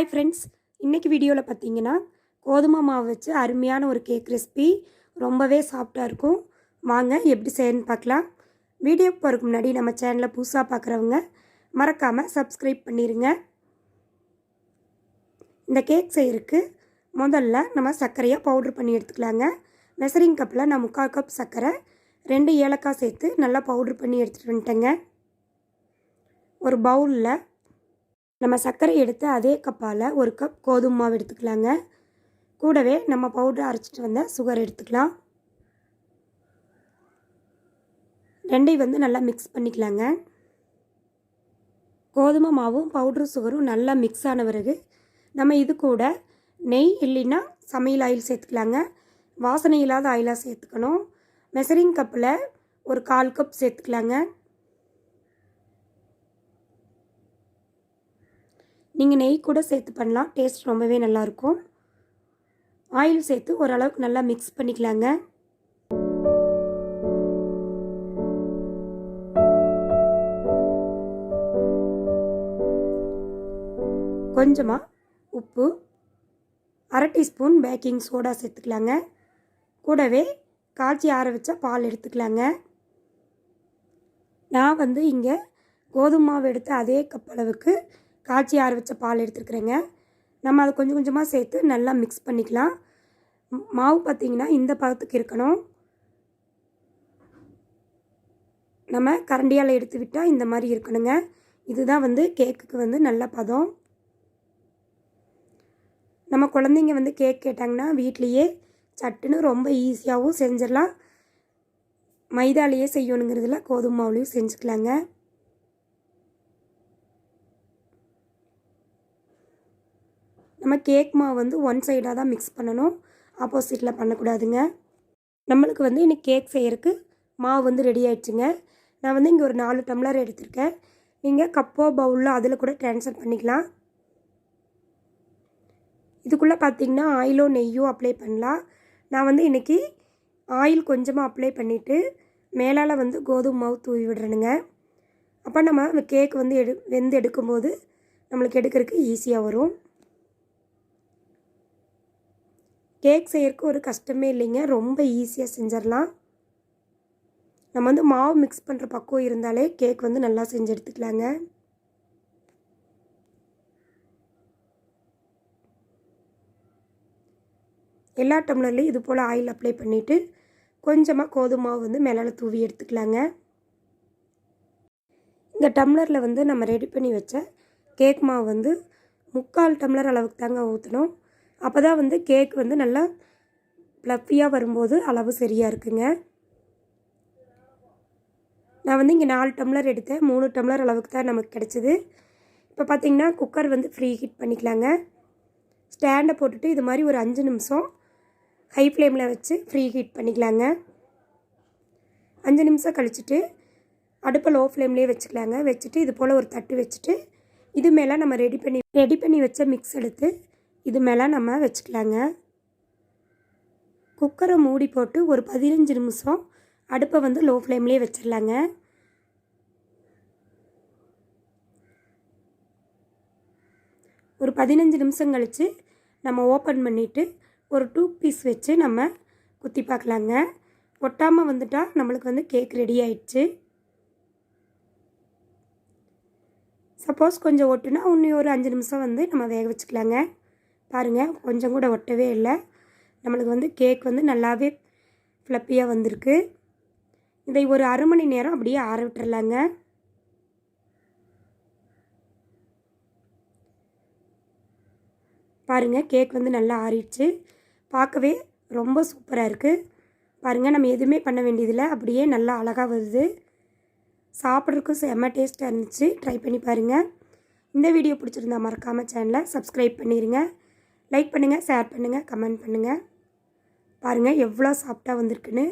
Hi friends இன்றைக்கி வீடியோவில் பார்த்தீங்கன்னா கோதுமை மாவு வச்சு அருமையான ஒரு கேக் ரெசிபி ரொம்பவே சாஃப்டாக இருக்கும். வாங்க எப்படி செய்யணும்னு பார்க்கலாம் வீடியோ போகிறதுக்கு முன்னாடி நம்ம சேனலை புதுசாக பார்க்குறவங்க மறக்காமல் சப்ஸ்கிரைப் பண்ணிடுங்க இந்த கேக் செய்யறதுக்கு முதல்ல நம்ம சர்க்கரையாக பவுட்ரு பண்ணி எடுத்துக்கலாங்க. மெசரிங் கப்பில் நான் முக்கால் கப் சர்க்கரை ரெண்டு ஏலக்காய் சேர்த்து நல்லா பவுட்ரு பண்ணி எடுத்துகிட்டு வந்துட்டேங்க. ஒரு பவுலில் நம்ம சர்க்கரை எடுத்து அதே கப்பால் ஒரு கப் கோதுமை மாவு எடுத்துக்கலாங்க. கூடவே நம்ம பவுடர் அரைச்சிட்டு வந்த சுகர் எடுத்துக்கலாம். ரெண்டையும் வந்து நல்லா மிக்ஸ் பண்ணிக்கலாங்க. கோதுமை மாவும் பவுடரும் சுகரும் நல்லா மிக்ஸ் ஆன பிறகு நம்ம இது கூட நெய் இல்லைன்னா சமையல் ஆயில் சேர்த்துக்கலாங்க. வாசனை இல்லாத ஆயிலாக சேர்த்துக்கணும். மெசரிங் கப்பில் ஒரு கால் கப் சேர்த்துக்கலாங்க. நீங்கள் நெய் கூட சேர்த்து பண்ணலாம். டேஸ்ட் ரொம்பவே நல்லாயிருக்கும். ஆயில் சேர்த்து ஓரளவுக்கு நல்லா மிக்ஸ் பண்ணிக்கலாங்க. கொஞ்சமாக உப்பு அரை டீஸ்பூன் பேக்கிங் சோடா சேர்த்துக்கலாங்க. கூடவே காய்ச்சி ஆற வச்ச பால் எடுத்துக்கலாங்க. நான் வந்து இங்கே கோதுமை மாவு எடுத்த அதே கப் அளவுக்கு காய்ச்சி ஆற வச்ச பால் எடுத்துருக்குறேங்க. நம்ம அதை கொஞ்சம் கொஞ்சமாக சேர்த்து நல்லா மிக்ஸ் பண்ணிக்கலாம். மாவு பார்த்திங்கன்னா இந்த பதத்துக்கு இருக்கணும். நம்ம கரண்டியால் எடுத்து விட்டால் இந்த மாதிரி இருக்கணுங்க. இதுதான் வந்து கேக்குக்கு வந்து நல்ல பதம். நம்ம குழந்தைங்க வந்து கேக் கேட்டாங்கன்னா வீட்லேயே சட்டுன்னு ரொம்ப ஈஸியாகவும் செஞ்சிடலாம். மைதாலேயே செய்யணுங்கிறதுல கோதுமை மாவுலேயும் செஞ்சுக்கலாங்க. நம்ம கேக் மாவு வந்து ஒன் சைடாக தான் மிக்ஸ் பண்ணணும். ஆப்போசிட்டில் பண்ணக்கூடாதுங்க. நம்மளுக்கு வந்து இன்னைக்கு கேக் செய்கிறதுக்கு மாவு வந்து ரெடி ஆயிடுச்சுங்க. நான் வந்து இங்கே ஒரு நாலு டம்ளர் எடுத்திருக்கேன். நீங்கள் கப்போ பவுலில் அதில் கூட ட்ரான்ஸ்ஃபர் பண்ணிக்கலாம். இதுக்குள்ளே பார்த்தீங்கன்னா ஆயிலோ நெய்யோ அப்ளை பண்ணலாம். நான் வந்து இன்றைக்கி ஆயில் கொஞ்சமாக அப்ளை பண்ணிவிட்டு மேலால் வந்து கோதுமை மாவு தூவி விடுறேனுங்க. அப்போ நம்ம கேக் வந்து எடு வெந்து எடுக்கும்போது நம்மளுக்கு எடுக்கிறதுக்கு ஈஸியாக வரும். கேக் செய்யறதுக்கு ஒரு கஷ்டமே இல்லைங்க. ரொம்ப ஈஸியாக செஞ்சிடலாம். நம்ம வந்து மாவு மிக்ஸ் பண்ணுற பக்குவம் இருந்தாலே கேக் வந்து நல்லா செஞ்சு எடுத்துக்கலாங்க. எல்லா டம்ளர்லேயும் இது போல் ஆயில் அப்ளை பண்ணிவிட்டு கொஞ்சமாக கோதுமை மாவு வந்து மேலால் தூவி எடுத்துக்கலாங்க. இந்த டம்ளரில் வந்து நம்ம ரெடி பண்ணி வச்ச கேக் மாவு வந்து முக்கால் டம்ளர் அளவுக்கு தாங்க ஊற்றணும் அப்போ தான் வந்து கேக் வந்து நல்லா ப்ளஃபியாக வரும்போது அளவு சரியாக இருக்குங்க. நான் வந்து இங்கே நாலு டம்ளர் எடுத்தேன். மூணு டம்ளர் அளவுக்கு தான் நமக்கு கிடச்சிது. இப்போ பார்த்திங்கன்னா குக்கர் வந்து ஃப்ரீ ஹீட் பண்ணிக்கலாங்க. ஸ்டாண்டை போட்டுட்டு இது மாதிரி ஒரு அஞ்சு நிமிஷம் ஹை ஃப்ளேமில் வச்சு ஃப்ரீ ஹீட் பண்ணிக்கலாங்க. அஞ்சு நிமிஷம் கழிச்சிட்டு அடுப்பை லோ ஃப்ளேம்லேயே வச்சுக்கலாங்க. வச்சுட்டு இது போல் ஒரு தட்டு வச்சுட்டு இது மேலே நம்ம ரெடி பண்ணி ரெடி பண்ணி வச்ச மிக்ஸ் எடுத்து இது மேலே நம்ம வச்சுக்கலாங்க. குக்கரை மூடி போட்டு ஒரு பதினஞ்சு நிமிஷம் அடுப்பை வந்து லோ ஃப்ளேம்லேயே வச்சிடலாங்க. ஒரு பதினஞ்சு நிமிஷம் கழித்து நம்ம ஓப்பன் பண்ணிவிட்டு ஒரு டூ பீஸ் வச்சு நம்ம குத்தி பார்க்கலாங்க. ஒட்டாமல் வந்துட்டால் நம்மளுக்கு வந்து கேக் ரெடி ஆயிடுச்சு. சப்போஸ் கொஞ்சம் ஒட்டுனா இன்னும் ஒரு அஞ்சு நிமிஷம் வந்து நம்ம வேக வச்சுக்கலாங்க. பாருங்கள் கொஞ்சம் கூட ஒட்டவே இல்லை. நம்மளுக்கு வந்து கேக் வந்து நல்லாவே ஃப்ளப்பியாக வந்திருக்கு. இதை ஒரு அரை மணி நேரம் அப்படியே ஆற விட்டுறலாங்க. பாருங்கள் கேக் வந்து நல்லா ஆறிடுச்சு. பார்க்கவே ரொம்ப சூப்பராக இருக்குது பாருங்கள் நம்ம எதுவுமே பண்ண வேண்டியதில்லை. அப்படியே நல்லா அழகாக வருது. சாப்பிட்றதுக்கும் செம்ம டேஸ்ட்டாக இருந்துச்சு. ட்ரை பண்ணி பாருங்கள் இந்த வீடியோ பிடிச்சிருந்தா மறக்காமல் சேனலை சப்ஸ்கிரைப் பண்ணிடுங்க லைக் பண்ணுங்கள் ஷேர் பண்ணுங்கள் கமெண்ட் பண்ணுங்கள் பாருங்கள் எவ்வளோ சாஃப்டாக வந்திருக்குன்னு.